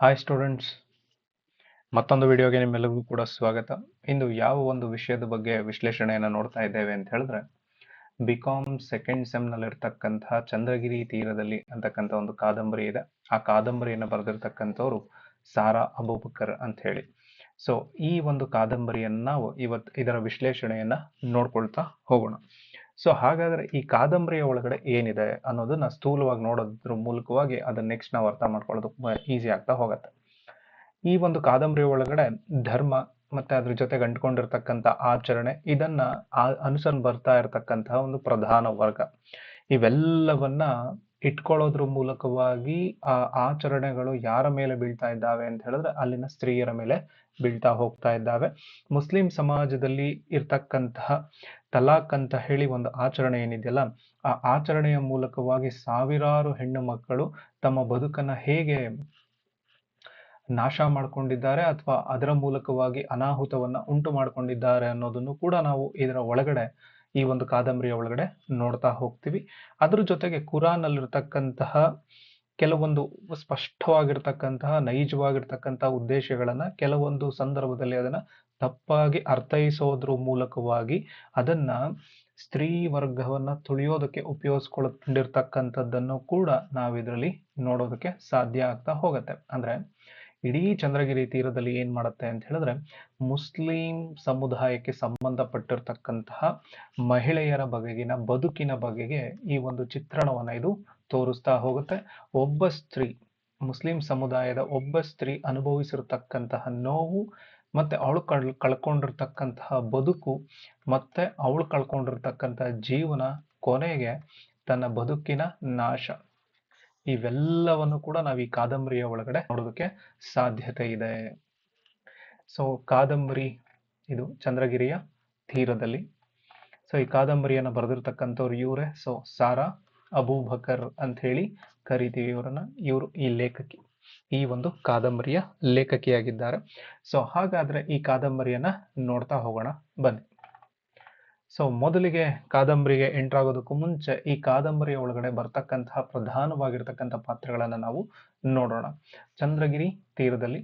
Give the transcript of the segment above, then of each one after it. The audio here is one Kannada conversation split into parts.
ಹಾಯ್ ಸ್ಟೂಡೆಂಟ್ಸ್ ಮತ್ತೊಂದು ವಿಡಿಯೋಗೆ ನಿಮ್ಮೆಲ್ಲರಿಗೂ ಕೂಡ ಸ್ವಾಗತ. ಇಂದು ಯಾವ ಒಂದು ವಿಷಯದ ಬಗ್ಗೆ ವಿಶ್ಲೇಷಣೆಯನ್ನು ನೋಡ್ತಾ ಇದ್ದೇವೆ ಅಂತ ಹೇಳಿದ್ರೆ ಬಿ ಕಾಮ್ ಸೆಕೆಂಡ್ ಸೆಮ್ನಲ್ಲಿರ್ತಕ್ಕಂತಹ ಚಂದ್ರಗಿರಿ ತೀರದಲ್ಲಿ ಅಂತಕ್ಕಂಥ ಒಂದು ಕಾದಂಬರಿ ಇದೆ. ಆ ಕಾದಂಬರಿಯನ್ನು ಬರೆದಿರ್ತಕ್ಕಂಥವ್ರು ಸಾರಾ ಅಬೂಬಕರ್ ಅಂತ ಹೇಳಿ. ಸೊ ಈ ಒಂದು ಕಾದಂಬರಿಯನ್ನು ನಾವು ಇವತ್ತು ಇದರ ವಿಶ್ಲೇಷಣೆಯನ್ನು ನೋಡ್ಕೊಳ್ತಾ ಹೋಗೋಣ. ಸೊ ಹಾಗಾದ್ರೆ ಈ ಕಾದಂಬರಿಯ ಒಳಗಡೆ ಏನಿದೆ ಅನ್ನೋದನ್ನ ಸ್ಥೂಲವಾಗಿ ನೋಡೋದ್ರ ಮೂಲಕವಾಗಿ ಅದನ್ನ ನೆಕ್ಸ್ಟ್ ನಾವು ಅರ್ಥ ಮಾಡ್ಕೊಳ್ಳೋದು ಈಸಿ ಆಗ್ತಾ ಹೋಗತ್ತೆ. ಈ ಒಂದು ಕಾದಂಬರಿ ಒಳಗಡೆ ಧರ್ಮ ಮತ್ತೆ ಅದ್ರ ಜೊತೆಗೆ ಅಂಟ್ಕೊಂಡಿರ್ತಕ್ಕಂಥ ಆಚರಣೆ ಇದನ್ನ ಅನುಸರಣೆ ಬರ್ತಾ ಇರತಕ್ಕಂತಹ ಒಂದು ಪ್ರಧಾನ ವರ್ಗ. ಇವೆಲ್ಲವನ್ನ ಇಟ್ಕೊಳ್ಳೋದ್ರ ಮೂಲಕವಾಗಿ ಆ ಆಚರಣೆಗಳು ಯಾರ ಮೇಲೆ ಬೀಳ್ತಾ ಇದ್ದಾವೆ ಅಂತ ಹೇಳಿದ್ರೆ ಅಲ್ಲಿನ ಸ್ತ್ರೀಯರ ಮೇಲೆ ಬೀಳ್ತಾ ಹೋಗ್ತಾ ಇದ್ದಾವೆ. ಮುಸ್ಲಿಂ ಸಮಾಜದಲ್ಲಿ ಇರ್ತಕ್ಕಂತಹ ತಲಾಕ್ ಅಂತ ಹೇಳಿ ಒಂದು ಆಚರಣೆ ಏನಿದೆಯಲ್ಲ, ಆ ಆಚರಣೆಯ ಮೂಲಕವಾಗಿ ಸಾವಿರಾರು ಹೆಣ್ಣು ಮಕ್ಕಳು ತಮ್ಮ ಬದುಕನ್ನ ಹೇಗೆ ನಾಶ ಮಾಡ್ಕೊಂಡಿದ್ದಾರೆ ಅಥವಾ ಅದರ ಮೂಲಕವಾಗಿ ಅನಾಹುತವನ್ನ ಉಂಟು ಮಾಡ್ಕೊಂಡಿದ್ದಾರೆ ಅನ್ನೋದನ್ನು ಕೂಡ ನಾವು ಇದರ ಒಳಗಡೆ ಈ ಒಂದು ಕಾದಂಬರಿಯ ಒಳಗಡೆ ನೋಡ್ತಾ ಹೋಗ್ತೀವಿ. ಅದ್ರ ಜೊತೆಗೆ ಕುರಾನ್ ಅಲ್ಲಿರ್ತಕ್ಕಂತಹ ಕೆಲವೊಂದು ಸ್ಪಷ್ಟವಾಗಿರ್ತಕ್ಕಂತಹ, ನೈಜವಾಗಿರ್ತಕ್ಕಂತಹ ಉದ್ದೇಶಗಳನ್ನು ಕೆಲವೊಂದು ಸಂದರ್ಭದಲ್ಲಿ ಅದನ್ನ ತಪ್ಪಾಗಿ ಅರ್ಥೈಸೋದ್ರ ಮೂಲಕವಾಗಿ ಅದನ್ನ ಸ್ತ್ರೀ ವರ್ಗವನ್ನ ತುಳಿಯೋದಕ್ಕೆ ಉಪಯೋಗಿಸ್ಕೊಂಡಿರ್ತಕ್ಕಂಥದ್ದನ್ನು ಕೂಡ ನಾವಿದರಲ್ಲಿ ನೋಡೋದಕ್ಕೆ ಸಾಧ್ಯ ಆಗ್ತಾ ಹೋಗತ್ತೆ. ಅಂದ್ರೆ ಇಡೀ ಚಂದ್ರಗಿರಿ ತೀರದಲ್ಲಿ ಏನ್ ಮಾಡುತ್ತೆ ಅಂತ ಹೇಳಿದ್ರೆ, ಮುಸ್ಲಿಂ ಸಮುದಾಯಕ್ಕೆ ಸಂಬಂಧಪಟ್ಟಿರ್ತಕ್ಕಂತಹ ಮಹಿಳೆಯರ ಬಗೆಗಿನ, ಬದುಕಿನ ಬಗೆಗೆ ಈ ಒಂದು ಚಿತ್ರಣವನ್ನ ಇದು ತೋರಿಸ್ತಾ ಹೋಗುತ್ತೆ. ಒಬ್ಬ ಸ್ತ್ರೀ, ಮುಸ್ಲಿಂ ಸಮುದಾಯದ ಒಬ್ಬ ಸ್ತ್ರೀ ಅನುಭವಿಸಿರತಕ್ಕಂತಹ ನೋವು, ಮತ್ತೆ ಅವಳು ಕಳ್, ಕಳ್ಕೊಂಡಿರ್ತಕ್ಕಂತಹ ಬದುಕು, ಮತ್ತೆ ಅವಳು ಕಳ್ಕೊಂಡಿರ್ತಕ್ಕಂತಹ ಜೀವನ ಕೊನೆಗೆ ತನ್ನ ಬದುಕಿನ ನಾಶ. ಇವೆಲ್ಲವನ್ನು ಕೂಡ ನಾವು ಈ ಕಾದಂಬರಿಯ ಒಳಗಡೆ ನೋಡೋದಕ್ಕೆ ಸಾಧ್ಯತೆ ಇದೆ. ಸೊ ಕಾದಂಬರಿ, ಇದು ಚಂದ್ರಗಿರಿಯ ತೀರದಲ್ಲಿ. ಸೊ ಈ ಕಾದಂಬರಿಯನ್ನು ಬರೆದಿರ್ತಕ್ಕಂಥವ್ರು ಇವರೇ. ಸೊ ಸಾರಾ ಅಬೂಬಕರ್ ಅಂತ ಹೇಳಿ ಕರಿತೀವಿ ಇವರನ್ನ. ಇವರು ಈ ಲೇಖಕಿ, ಈ ಒಂದು ಕಾದಂಬರಿಯ ಲೇಖಕಿಯಾಗಿದ್ದಾರೆ. ಸೊ ಹಾಗಾದ್ರೆ ಈ ಕಾದಂಬರಿಯನ್ನ ನೋಡ್ತಾ ಹೋಗೋಣ. ಬನ್ನಿ. ಸೊ ಮೊದಲಿಗೆ ಕಾದಂಬರಿಗೆ ಎಂಟ್ರಾಗೋದಕ್ಕೂ ಮುಂಚೆ ಈ ಕಾದಂಬರಿಯ ಒಳಗಡೆ ಬರ್ತಕ್ಕಂತಹ ಪ್ರಧಾನವಾಗಿರ್ತಕ್ಕಂಥ ಪಾತ್ರಗಳನ್ನು ನಾವು ನೋಡೋಣ. ಚಂದ್ರಗಿರಿ ತೀರದಲ್ಲಿ.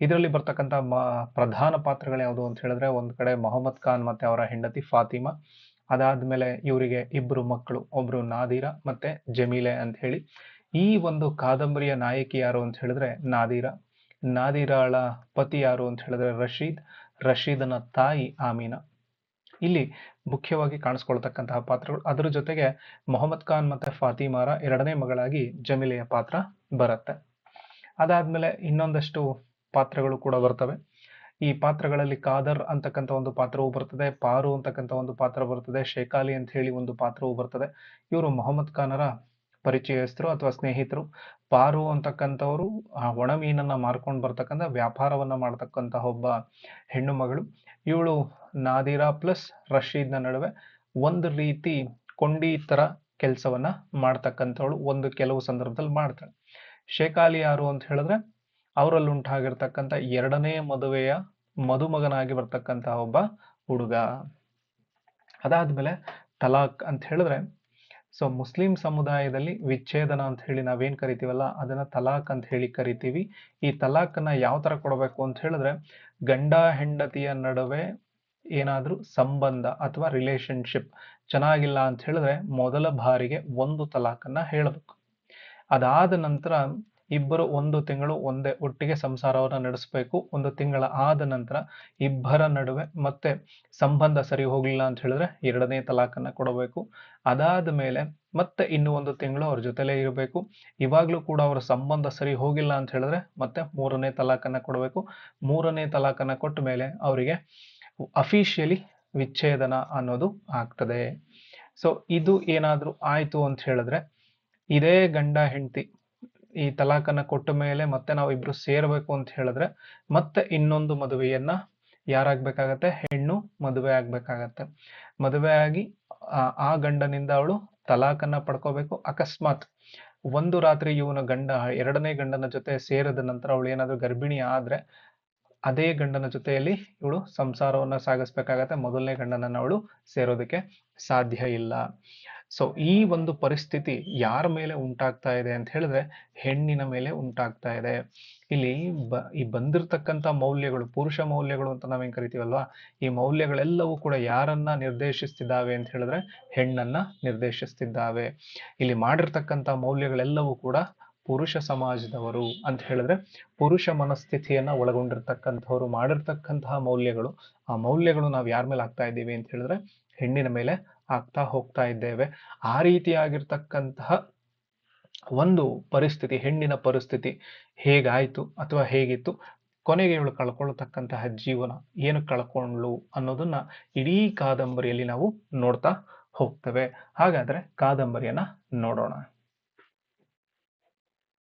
ಇದರಲ್ಲಿ ಬರ್ತಕ್ಕಂಥ ಮ, ಪ್ರಧಾನ ಪಾತ್ರಗಳು ಯಾವುದು ಅಂತ ಹೇಳಿದ್ರೆ ಒಂದು ಕಡೆ ಮೊಹಮ್ಮದ್ ಖಾನ್ ಮತ್ತೆ ಅವರ ಹೆಂಡತಿ ಫಾತಿಮಾ. ಅದಾದ್ಮೇಲೆ ಇವರಿಗೆ ಇಬ್ಬರು ಮಕ್ಕಳು, ಒಬ್ರು ನಾದೀರ ಮತ್ತೆ ಜಮೀಲೆ ಅಂತ ಹೇಳಿ. ಈ ಒಂದು ಕಾದಂಬರಿಯ ನಾಯಕಿ ಯಾರು ಅಂತ ಹೇಳಿದ್ರೆ ನಾದೀರ. ನಾದಿರಾಳ ಪತಿ ಯಾರು ಅಂತ ಹೇಳಿದ್ರೆ ರಶೀದ್. ರಶೀದನ ತಾಯಿ ಆಮೀನಾ. ಇಲ್ಲಿ ಮುಖ್ಯವಾಗಿ ಕಾಣಿಸ್ಕೊಳ್ತಕ್ಕಂತಹ ಪಾತ್ರಗಳು. ಅದರ ಜೊತೆಗೆ ಮೊಹಮ್ಮದ್ ಖಾನ್ ಮತ್ತೆ ಫಾತಿಮಾರ ಎರಡನೇ ಮಗಳಾಗಿ ಜಮೀಲೆಯ ಪಾತ್ರ ಬರುತ್ತೆ. ಅದಾದ್ಮೇಲೆ ಇನ್ನೊಂದಷ್ಟು ಪಾತ್ರಗಳು ಕೂಡ ಬರ್ತವೆ. ಈ ಪಾತ್ರಗಳಲ್ಲಿ ಕಾದರ್ ಅಂತಕ್ಕಂಥ ಒಂದು ಪಾತ್ರವು ಬರ್ತದೆ ಪಾರು ಅಂತಕ್ಕಂಥ ಒಂದು ಪಾತ್ರ ಬರ್ತದೆ ಶೇಖಾಲಿ ಅಂತ ಹೇಳಿ ಒಂದು ಪಾತ್ರವು ಬರ್ತದೆ. ಇವರು ಮೊಹಮ್ಮದ್ ಖಾನರ ಪರಿಚಯಸ್ಥರು ಅಥವಾ ಸ್ನೇಹಿತರು, ಪಾರು ಅಂತಕ್ಕಂಥವ್ರು ಒಣ ಮೀನನ್ನು ಮಾರ್ಕೊಂಡು ಬರ್ತಕ್ಕಂಥ, ವ್ಯಾಪಾರವನ್ನ ಮಾಡ್ತಕ್ಕಂತಹ ಒಬ್ಬ ಹೆಣ್ಣು ಮಗಳು. ಇವಳು ನಾದಿರಾ ಪ್ಲಸ್ ರಶೀದ್ನ ನಡುವೆ ಒಂದು ರೀತಿ ಕೊಂಡಿ ಥರ ಕೆಲಸವನ್ನ ಮಾಡ್ತಕ್ಕಂಥವಳು, ಒಂದು ಕೆಲವು ಸಂದರ್ಭದಲ್ಲಿ ಮಾಡ್ತಾಳೆ. ಶೇಖಾಲಿ ಯಾರು ಅಂತ ಹೇಳಿದ್ರೆ, ಅವರಲ್ಲಿ ಉಂಟಾಗಿರ್ತಕ್ಕಂಥ ಎರಡನೇ ಮದುವೆಯ ಮದುಮಗನಾಗಿ ಬರ್ತಕ್ಕಂತಹ ಒಬ್ಬ ಹುಡುಗ. ಅದಾದ್ಮೇಲೆ ತಲಾಕ್ ಅಂತ ಹೇಳಿದ್ರೆ ಸೊ ಮುಸ್ಲಿಂ ಸಮುದಾಯದಲ್ಲಿ ವಿಚ್ಛೇದನ ಅಂತ ಹೇಳಿ ನಾವೇನ್ ಕರಿತೀವಲ್ಲ, ಅದನ್ನ ತಲಾಖ್ ಅಂತ ಹೇಳಿ ಕರಿತೀವಿ. ಈ ತಲಾಕನ್ನ ಯಾವ ತರ ಕೊಡಬೇಕು ಅಂತ ಹೇಳಿದ್ರೆ, ಗಂಡ ಹೆಂಡತಿಯ ನಡುವೆ ಏನಾದರೂ ಸಂಬಂಧ ಅಥವಾ ರಿಲೇಶನ್ಶಿಪ್ ಚೆನ್ನಾಗಿಲ್ಲ ಅಂತ ಹೇಳಿದ್ರೆ ಮೊದಲ ಬಾರಿಗೆ ಒಂದು ತಲಾಕನ್ನ ಹೇಳಬೇಕು. ಅದಾದ ನಂತರ ಇಬ್ಬರು ಒಂದು ತಿಂಗಳು ಒಂದೇ ಒಟ್ಟಿಗೆ ಸಂಸಾರವನ್ನು ನಡೆಸಬೇಕು. ಒಂದು ತಿಂಗಳ ಆದ ನಂತರ ಇಬ್ಬರ ನಡುವೆ ಮತ್ತೆ ಸಂಬಂಧ ಸರಿ ಹೋಗಲಿಲ್ಲ ಅಂತ ಹೇಳಿದ್ರೆ ಎರಡನೇ ತಲಾಖನ್ನು ಕೊಡಬೇಕು. ಅದಾದ ಮೇಲೆ ಮತ್ತೆ ಇನ್ನು ಒಂದು ತಿಂಗಳು ಅವ್ರ ಜೊತೆಲೇ ಇರಬೇಕು. ಇವಾಗಲೂ ಕೂಡ ಅವರ ಸಂಬಂಧ ಸರಿ ಹೋಗಿಲ್ಲ ಅಂತ ಹೇಳಿದ್ರೆ ಮತ್ತೆ ಮೂರನೇ ತಲಾಖನ್ನು ಕೊಡಬೇಕು. ಮೂರನೇ ತಲಾಖನ್ನು ಕೊಟ್ಟ ಮೇಲೆ ಅವರಿಗೆ ಅಫಿಷಿಯಲಿ ವಿಚ್ಛೇದನ ಅನ್ನೋದು ಆಗ್ತದೆ. ಸೊ ಇದು ಏನಾದರೂ ಆಯ್ತು ಅಂತ ಹೇಳಿದ್ರೆ ಇದೇ ಗಂಡ ಹೆಂಡತಿ ಈ ತಲಾಖನ್ನು ಕೊಟ್ಟ ಮೇಲೆ ಮತ್ತೆ ನಾವು ಇಬ್ರು ಸೇರ್ಬೇಕು ಅಂತ ಹೇಳಿದ್ರೆ ಮತ್ತೆ ಇನ್ನೊಂದು ಮದುವೆಯನ್ನ ಯಾರಾಗಬೇಕಾಗತ್ತೆ? ಹೆಣ್ಣು ಮದುವೆ ಆಗ್ಬೇಕಾಗತ್ತೆ. ಮದುವೆ ಆಗಿ, ಆ ಗಂಡನಿಂದ ಅವಳು ತಲಾಖನ್ನ ಪಡ್ಕೋಬೇಕು. ಅಕಸ್ಮಾತ್ ಒಂದು ರಾತ್ರಿ ಇವನ ಗಂಡ, ಎರಡನೇ ಗಂಡನ ಜೊತೆ ಸೇರಿದ ನಂತರ ಅವಳು ಏನಾದ್ರೂ ಗರ್ಭಿಣಿ ಆದ್ರೆ ಅದೇ ಗಂಡನ ಜೊತೆಯಲ್ಲಿ ಇವಳು ಸಂಸಾರವನ್ನ ಸಾಗಿಸ್ಬೇಕಾಗತ್ತೆ. ಮೊದಲನೇ ಗಂಡನನ್ನ ಅವಳು ಸೇರೋದಕ್ಕೆ ಸಾಧ್ಯ ಇಲ್ಲ. ಸೊ ಈ ಒಂದು ಪರಿಸ್ಥಿತಿ ಯಾರ ಮೇಲೆ ಉಂಟಾಗ್ತಾ ಇದೆ ಅಂತ ಹೇಳಿದ್ರೆ, ಹೆಣ್ಣಿನ ಮೇಲೆ ಉಂಟಾಗ್ತಾ ಇದೆ. ಇಲ್ಲಿ ಬ, ಈ ಬಂದಿರತಕ್ಕಂಥ ಮೌಲ್ಯಗಳು, ಪುರುಷ ಮೌಲ್ಯಗಳು ಅಂತ ನಾವೇನು ಕರಿತೀವಲ್ವಾ? ಈ ಮೌಲ್ಯಗಳೆಲ್ಲವೂ ಕೂಡ ಯಾರನ್ನ ನಿರ್ದೇಶಿಸ್ತಿದ್ದಾವೆ ಅಂತ ಹೇಳಿದ್ರೆ, ಹೆಣ್ಣನ್ನ ನಿರ್ದೇಶಿಸ್ತಿದ್ದಾವೆ. ಇಲ್ಲಿ ಮಾಡಿರ್ತಕ್ಕಂಥ ಮೌಲ್ಯಗಳೆಲ್ಲವೂ ಕೂಡ ಪುರುಷ ಸಮಾಜದವರು ಅಂತ ಹೇಳಿದ್ರೆ ಪುರುಷ ಮನಸ್ಥಿತಿಯನ್ನ ಒಳಗೊಂಡಿರ್ತಕ್ಕಂಥವ್ರು ಮಾಡಿರ್ತಕ್ಕಂತಹ ಮೌಲ್ಯಗಳು, ಆ ಮೌಲ್ಯಗಳು ನಾವು ಯಾರ ಮೇಲೆ ಆಗ್ತಾ ಇದ್ದೀವಿ ಅಂತ ಹೇಳಿದ್ರೆ ಹೆಣ್ಣಿನ ಮೇಲೆ ಆಗ್ತಾ ಹೋಗ್ತಾ ಇದ್ದೇವೆ. ಆ ರೀತಿಯಾಗಿರ್ತಕ್ಕಂತಹ ಒಂದು ಪರಿಸ್ಥಿತಿ, ಹೆಣ್ಣಿನ ಪರಿಸ್ಥಿತಿ ಹೇಗಾಯ್ತು ಅಥವಾ ಹೇಗಿತ್ತು, ಕೊನೆಗೆ ಇವಳು ಕಳ್ಕೊಳ್ತಕ್ಕಂತಹ ಜೀವನ ಏನು ಕಳ್ಕೊಂಡ್ಲು ಅನ್ನೋದನ್ನ ಇಡೀ ಕಾದಂಬರಿಯಲ್ಲಿ ನಾವು ನೋಡ್ತಾ ಹೋಗ್ತೇವೆ. ಹಾಗಾದ್ರೆ ಕಾದಂಬರಿಯನ್ನ ನೋಡೋಣ.